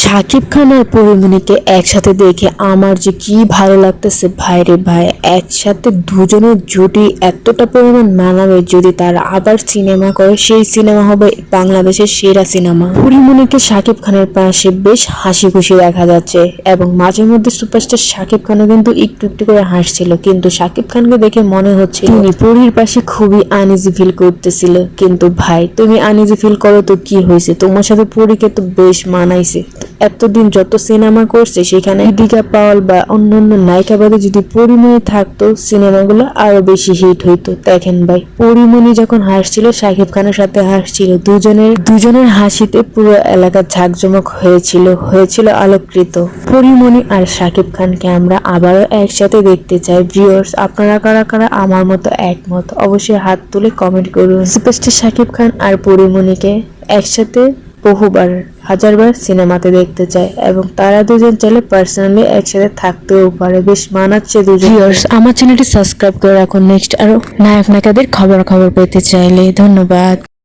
শাকিব খান আর পরিমণিকে একসাথে দেখে আমার যে কি ভালো লাগতেছে ভাইরে ভাই, একসাথে দুজনের জুটি এতটা পরিমাণ মানাবে যদি তারা আবার সিনেমা করে, সেই সিনেমা হবে বাংলাদেশের সেরা সিনেমা। পরিমণিকে শাকিব খানের পাশে বেশ হাসি খুশি দেখা যাচ্ছে এবং মাঝে মধ্যে সুপারস্টার শাকিব খানও কিন্তু একটু একটু করে হাসছিল, কিন্তু শাকিব খানকে দেখে মনে হচ্ছে তিনি পরির পাশে খুবই আনইজি ফিল করতেছিল। কিন্তু ভাই, তুমি আনইজি ফিল করো তো কি হয়েছে? তোমার সাথে পরীকে তো বেশ মানাইছে। এতদিন যত সিনেমা করছে, সেখানে দীঘা পাওয়াল বা অন্যান্য নায়িকাবাদে যদি পরিমণি থাকতো, সিনেমাগুলো আরও বেশি হিট হইতো। দেখেন ভাই, পরিমণি যখন হাসছিল, শাকিব খানের সাথে হাসছিল। দুজনের দুজনের হাসিতে পুরো এলাকা ঝাঁকজমক হয়েছিল হয়েছিল আলোকৃত। পরিমণি আর শাকিব খানকে আমরা আবারও একসাথে দেখতে চাই। ভিউয়ার্স, আপনারা কারা কারা আমার মতো একমত? অবশ্যই হাত তুলে কমেন্ট করুন। সুপারস্টার শাকিব খান আর পরিমণিকে একসাথে বহুবার, হাজারবার সিনেমাতে দেখতে চায় এবং তারা দুজন চাইলে পার্সোনালি একসাথে থাকতেও পারে। বেশ মানাচ্ছে দুজন আমার চ্যানেলটি সাবস্ক্রাইব করে রাখুন। নেক্সট আরও নায়ক নায়িকাদের খবর খবর পেতে চাইলে ধন্যবাদ।